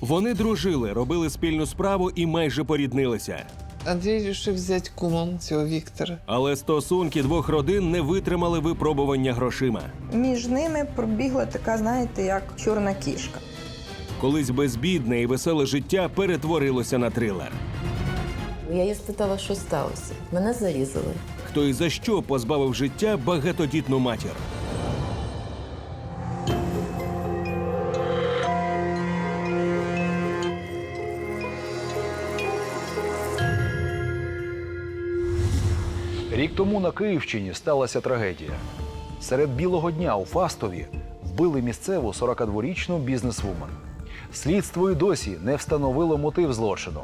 Вони дружили, робили спільну справу і майже поріднилися. Андрій вирішив взяти кумом цього Віктора. Але стосунки двох родин не витримали випробування грошима. Між ними пробігла така, знаєте, як чорна кішка. Колись безбідне і веселе життя перетворилося на трилер. Я її спитала, що сталося. Мене зарізали. Хто і за що позбавив життя багатодітну матір. Рік тому на Київщині сталася трагедія. Серед білого дня у Фастові вбили місцеву 42-річну бізнесвумен. Слідство й досі не встановило мотив злочину.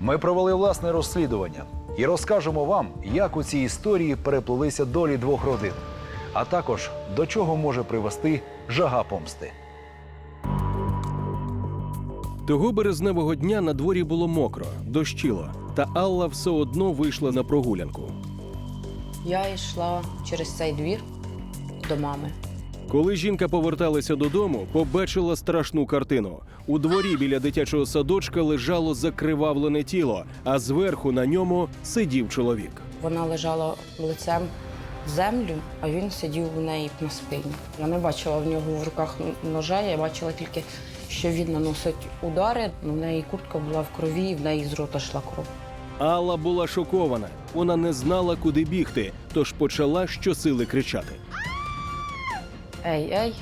Ми провели власне розслідування і розкажемо вам, як у цій історії переплилися долі двох родин, а також до чого може привести жага помсти. Того березневого дня на дворі було мокро, дощило, та Алла все одно вийшла на прогулянку. Я йшла через цей двір до мами. Коли жінка поверталася додому, побачила страшну картину. У дворі біля дитячого садочка лежало закривавлене тіло, а зверху на ньому сидів чоловік. Вона лежала лицем в землю, а він сидів у неї на спині. Я не бачила в нього в руках ножа, я бачила тільки, що він наносить удари. У неї куртка була в крові, і в неї з рота йшла кров. Алла була шокована. Вона не знала, куди бігти, тож почала щосили кричати. Ей, ей,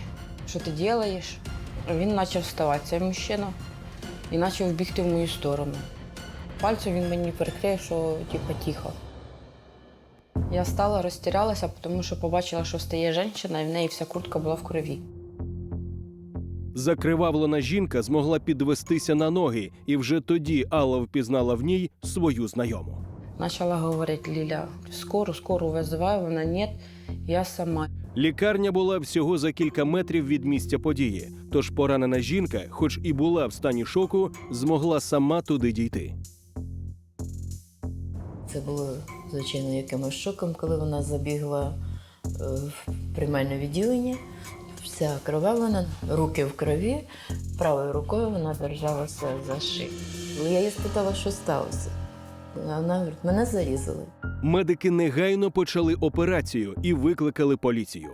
що ти робиш? Він почав вставати, цей мужчина, і почав бігти в мою сторону. Пальцем він мені перекрив, що типу, тихо. Я стала, розтірялася, тому що побачила, що стає жінка, і в неї вся куртка була в крові. Закривавлена жінка змогла підвестися на ноги, і вже тоді Алла впізнала в ній свою знайому. Почала говорити Ліля, скоро, скоро визиваю, вона ні, я сама. Лікарня була всього за кілька метрів від місця події, тож поранена жінка, хоч і була в стані шоку, змогла сама туди дійти. Це було, звичайно, якимось шоком, коли вона забігла е, в приймальне відділення. Вся кровавлена, руки в крові, правою рукою вона держалася за шию. Я її спитала, що сталося. Вона говорить, мене зарізали. Медики негайно почали операцію і викликали поліцію.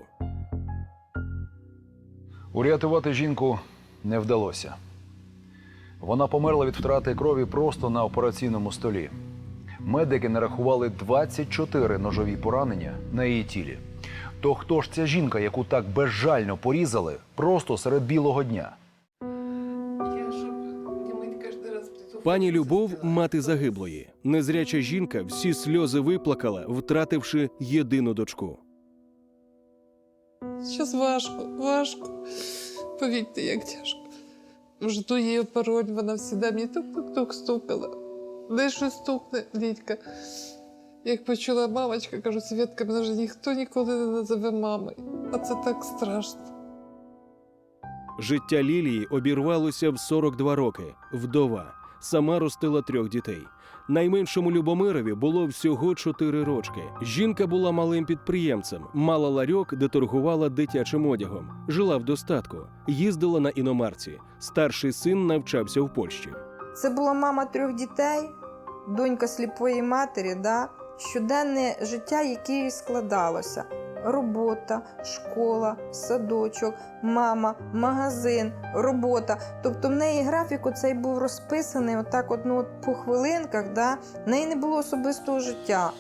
Урятувати жінку не вдалося. Вона померла від втрати крові просто на операційному столі. Медики нарахували 24 ножові поранення на її тілі. То хто ж ця жінка, яку так безжально порізали просто серед білого дня? Пані Любов, мати загиблої, незряча жінка, всі сльози виплакала, втративши єдину дочку. Зараз важко, важко. Повірте, як тяжко. Жду її пароль, вона завжди мені тук-тук-тук стукала. Де щось стукне, Лідька. Як почула мамочка, кажу, Свідка, мене вже ніхто ніколи не називе мамою. А це так страшно. Життя Лілії обірвалося в 42 роки. Вдова сама ростила трьох дітей. Найменшому Любомирові було всього 4 рочки. Жінка була малим підприємцем, мала ларьок, де торгувала дитячим одягом, жила в достатку, їздила на іномарці. Старший син навчався в Польщі. Це була мама трьох дітей, донька сліпої матері, да? Щоденне життя, яке їй складалося. Робота, школа, садочок, мама, магазин, робота. Тобто в неї графік оцей був розписаний отак от, ну, от по хвилинках. Да? В неї не було особистого життя.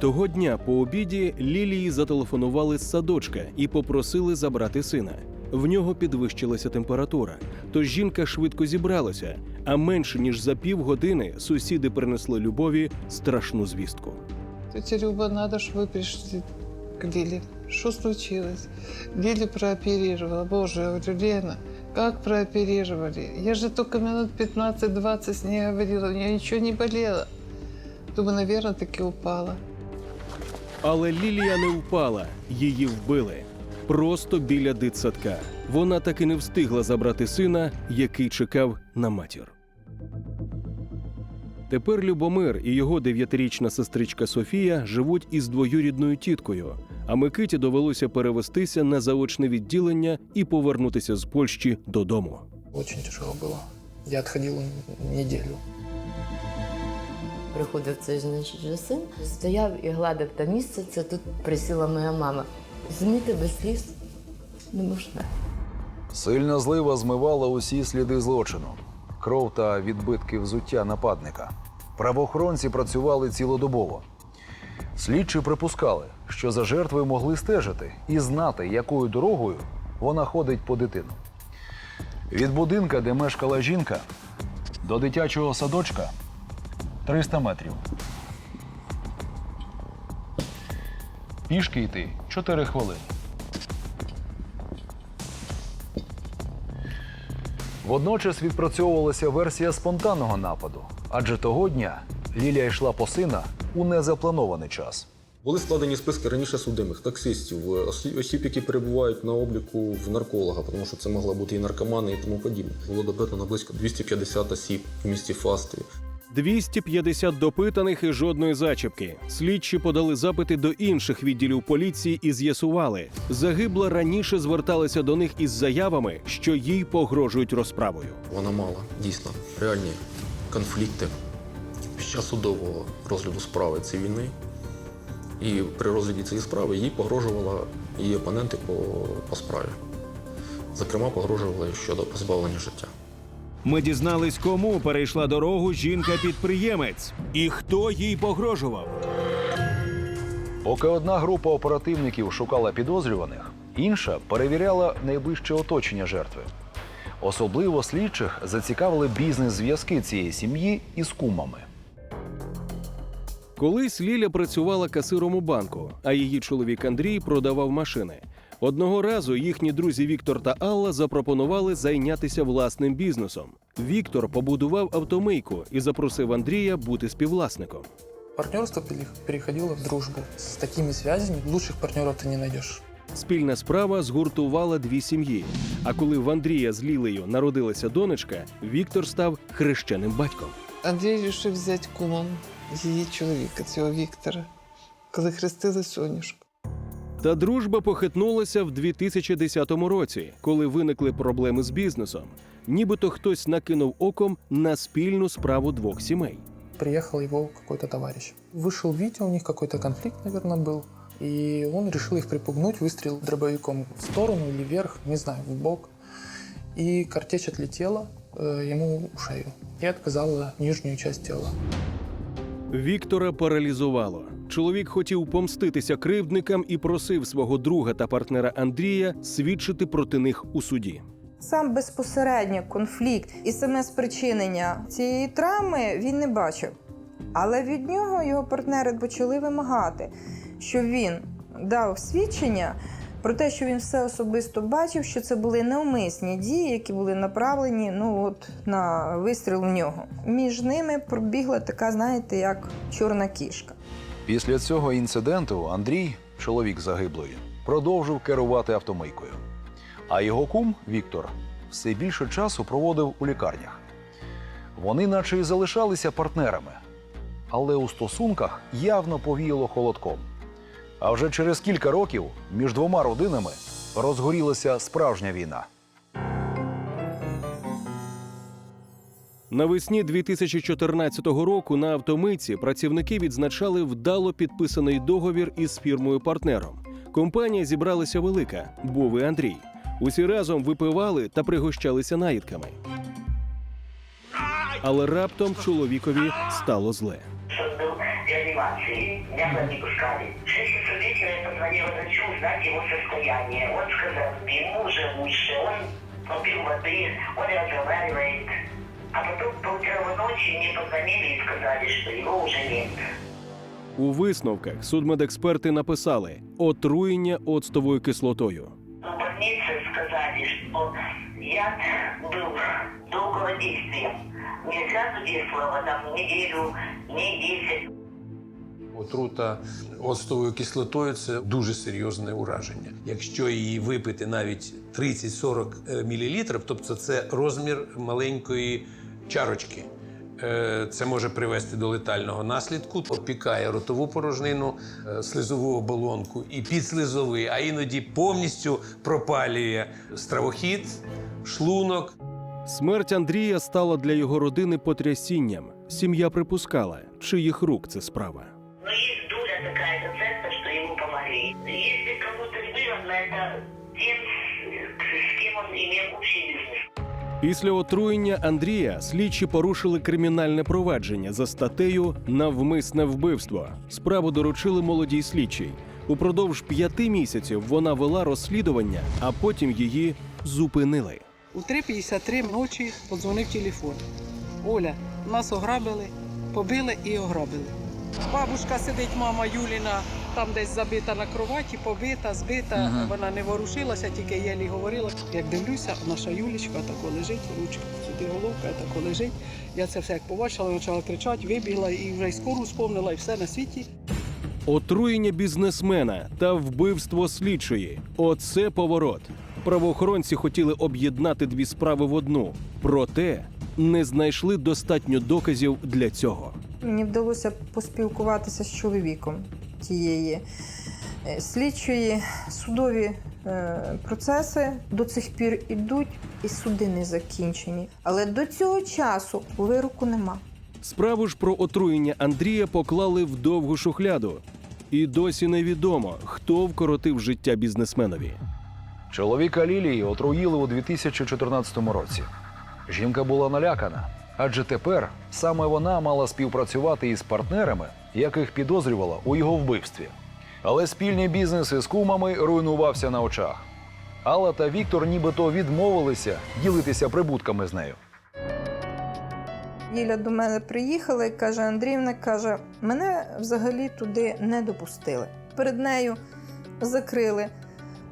Того дня по обіді Лілії зателефонували з садочка і попросили забрати сина. В нього підвищилася температура, тож жінка швидко зібралася. А менше ніж за півгодини сусіди принесли любові страшну звістку. Тетя Люба, надо, чтобы вы пришли к Лиле. Что случилось? Лилю прооперировала. Боже, я говорю, Лена, как прооперировали? Я же только минут 15-20 с ней говорила, у нее ничего не болело. Думаю, наверное, таки упала. Але Лілія не впала, її вбили. Просто біля дитсадка. Вона так і не встигла забрати сина, який чекав на матір. Тепер Любомир і його дев'ятирічна сестричка Софія живуть із двоюрідною тіткою. А Микиті довелося перевестися на заочне відділення і повернутися з Польщі додому. Очень тяжело было. Я отходил неделю. Приходив цей значить син, стояв і гладив те місце, це тут присіла моя мама. Зміти без сліз не можна. Сильна злива змивала усі сліди злочину, кров та відбитки взуття нападника. Правоохоронці працювали цілодобово. Слідчі припускали, що за жертвою могли стежити і знати, якою дорогою вона ходить по дитину. Від будинка, де мешкала жінка, до дитячого садочка 300 метрів. Пішки йти 4 хвилини. Водночас відпрацьовувалася версія спонтанного нападу, адже того дня Лілія йшла по сина у незапланований час. Були складені списки раніше судимих таксистів, е, осі- осіб, які перебувають на обліку в нарколога, тому що це могла бути і наркомани, і тому подібне. Було допитано близько 250 осіб в місті Фастові. 250 допитаних і жодної зачіпки. Слідчі подали запити до інших відділів поліції і з'ясували, загибла раніше зверталася до них із заявами, що їй погрожують розправою. Вона мала дійсно реальні конфлікти під час судового розгляду справи цієї війни. І при розгляді цієї справи їй погрожувала її опоненти по, по справі. Зокрема, погрожували щодо позбавлення життя. Ми дізнались, кому перейшла дорогу жінка-підприємець і хто їй погрожував. Поки одна група оперативників шукала підозрюваних, інша перевіряла найближче оточення жертви. Особливо слідчих зацікавили бізнес-зв'язки цієї сім'ї із кумами. Колись Ліля працювала касиром у банку, а її чоловік Андрій продавав машини. Одного разу їхні друзі Віктор та Алла запропонували зайнятися власним бізнесом. Віктор побудував автомийку і запросив Андрія бути співвласником. Партнерство переходило в дружбу. С такими связями лучших партнеров ты не найдешь. Спільна справа згуртувала дві сім'ї. А коли в Андрія з Лілею народилася донечка, Віктор став хрещеним батьком. Андрій вирішив взяти кумом її чоловіка, цього Віктора, коли хрестили сонюшку. Та дружба похитнулася в 2010 році, коли виникли проблеми з бізнесом. Нібито хтось накинув оком на спільну справу двох сімей. Приехал его какой-то товарищ. Вышел Витя, у них какой-то конфликт, наверное, был. И он решил их припугнуть, выстрелил дробовиком в сторону или вверх, не знаю, в бок. И картечь отлетела э, ему в шею и отказала нижнюю часть тела. Віктора паралізувало. Чоловік хотів помститися кривдникам і просив свого друга та партнера Андрія свідчити проти них у суді. Сам безпосередньо конфлікт і саме спричинення цієї травми він не бачив. Але від нього його партнери почали вимагати, щоб він дав свідчення про те, що він все особисто бачив, що це були навмисні дії, які були направлені ну, от, на вистріл в нього. Між ними пробігла така, знаєте, як чорна кішка. Після цього інциденту Андрій, чоловік загиблої, продовжив керувати автомийкою. А його кум Віктор все більше часу проводив у лікарнях. Вони, наче й залишалися партнерами, але у стосунках явно повіяло холодком. А вже через кілька років між двома родинами розгорілася справжня війна. Навесні 2014 року на автомийці працівники відзначали вдало підписаний договір із фірмою-партнером. Компанія зібралася велика, був і Андрій. Усі разом випивали та пригощалися наїдками. Але раптом чоловікові стало зле Он был в реанимации, меня не пускали. В 6 часов вечера я позвонила врачу узнать его состояние. Он сказал, ему уже лучше, он попил воды, он разговаривает. А потом полтора ночи мне позвонили и сказали, что его уже нет. У висновках судмедексперти написали отруєння оцтовою кислотою. В больнице сказали, что яд был долгого действия. Не сразу действовало, там неделю, не 10, Отрута оцтовою кислотою це дуже серйозне ураження. Якщо її випити навіть 30-40 мл, тобто це розмір маленької чарочки. Е, Це може привести до летального наслідку, опікає ротову порожнину, е, слизову оболонку і підслизовий, а іноді повністю пропалює стравохід, шлунок. Смерть Андрія стала для його родини потрясінням. Сім'я припускала, чиїх рук це справа. Но есть доля такая-то центра, что ему помогли. Если кому-то выгодно, это тем, с с кем он имел общий бизнес. Після отруєння Андрія слідчі порушили кримінальне провадження за статтею Навмисне вбивство. Справу доручили молодій слідчій. Упродовж п'яти місяців вона вела розслідування, а потім її зупинили. У 3.53 ночі подзвонив телефон. Оля, нас ограбили, побили і ограбили. Бабушка сидить, мама Юліна, там десь забита на кроваті, побита, збита. Вона не ворушилася, тільки єлі говорила. Як дивлюся, наша Юлічка тако лежить, ручка сюди головка, тако лежить. Я це все як побачила, почала кричати, вибігла і вже й скору сповнила, і все на світі. Отруєння бізнесмена та вбивство слідчої оце поворот. Правоохоронці хотіли об'єднати дві справи в одну, проте не знайшли достатньо доказів для цього. Мені вдалося поспілкуватися з чоловіком тієї е, слідчої. Судові е, процеси до цих пір ідуть, і суди не закінчені. Але до цього часу вироку нема. Справу ж про отруєння Андрія поклали в довгу шухляду. І досі невідомо, хто вкоротив життя бізнесменові. Чоловіка Лілії отруїли у 2014 році. Жінка була налякана, адже тепер саме вона мала співпрацювати із партнерами, яких підозрювала у його вбивстві. Але спільний бізнес із кумами руйнувався на очах. Алла та Віктор нібито відмовилися ділитися прибутками з нею. Юля до мене приїхала і каже: Андріївна каже, мене взагалі туди не допустили. Перед нею закрили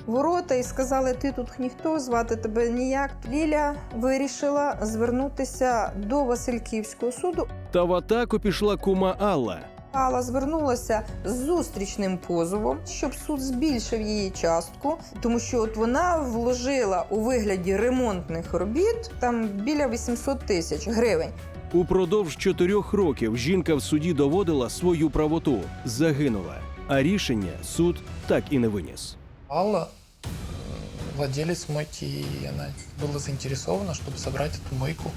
ворота і сказали: ти тут ніхто, звати тебе ніяк. Ліля вирішила звернутися до Васильківського суду. Та в атаку пішла кума Алла. Алла звернулася з зустрічним позовом, щоб суд збільшив її частку, тому що от вона вложила у вигляді ремонтних робіт там біля 800 тисяч гривень. Упродовж чотирьох років жінка в суді доводила свою правоту, загинула. А рішення суд так і не виніс. Алла, м, владелец мойки, и она была заинтересована, чтобы собрать эту мойку.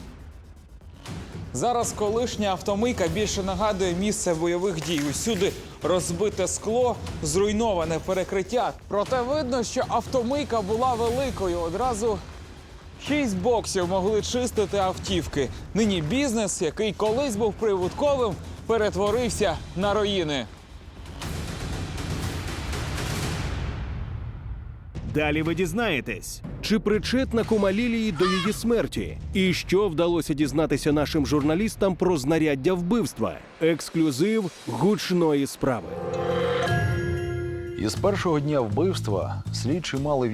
Зараз колишня автомийка більше нагадує місце бойових дій. Усюди розбите скло, зруйноване перекриття. Проте видно, що автомийка була великою. Одразу шість боксів могли чистити автівки. Нині бізнес, який колись був прибутковим, перетворився на руїни. Далі ви дізнаєтесь. Чи причетна кума Лілії до її смерті? І що вдалося дізнатися нашим журналістам про знаряддя вбивства? Ексклюзив гучної справи. Із першого дня вбивства слідчі мали